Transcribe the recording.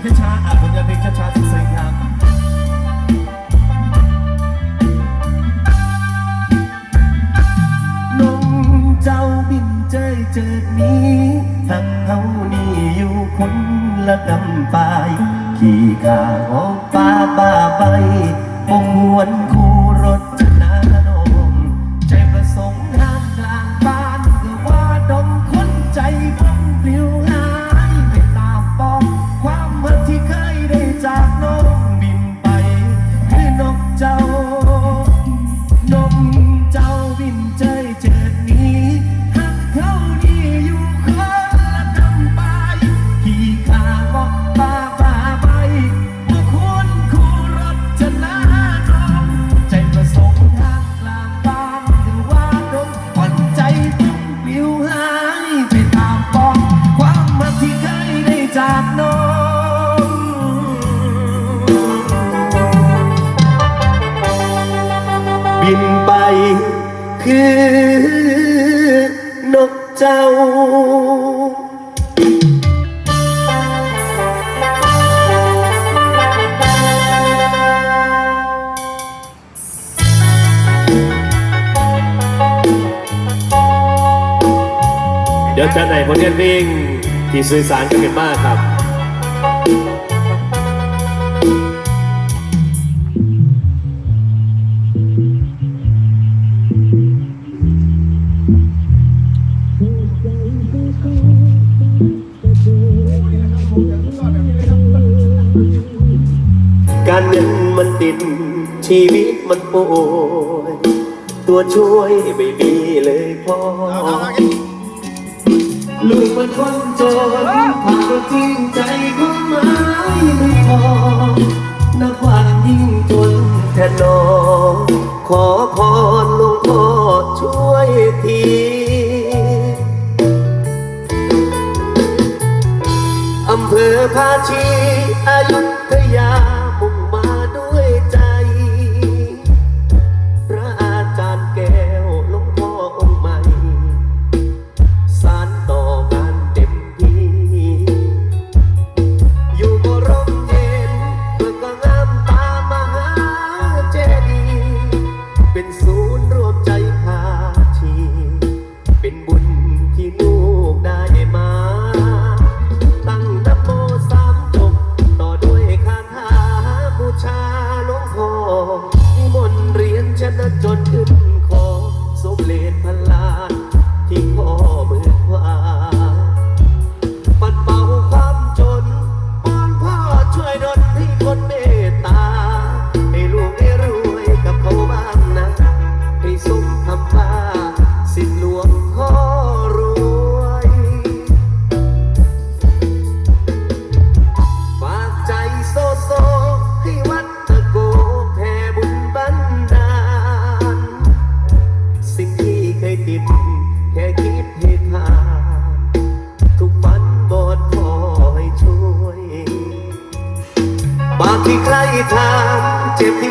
งช้าๆอะผลงนเพลช้าสวยงามลมเจ้าบินเจยเจิดนี้ทั้งเฮานี่อยู่คนละกำปาย ขี่ขาออกป่าป่าไปบ่หวนคู่ บินไป คือนกเจ้าเดี๋ยวจะไหนผลงานเพลงที่สื่อสารกันเป็นมากครับ การเงินมันติด ชีวิตมันป่วยตัวช่วยไม่มีเลยพ่อลูกเป็นคนจนผากก็จริงใจของไม้ไม่พอ นับวันยิ่งจนแทนนอขอพรหลวงพ่อช่วยทีอำเภอภาชีอายุ ใครถามเจ็บที่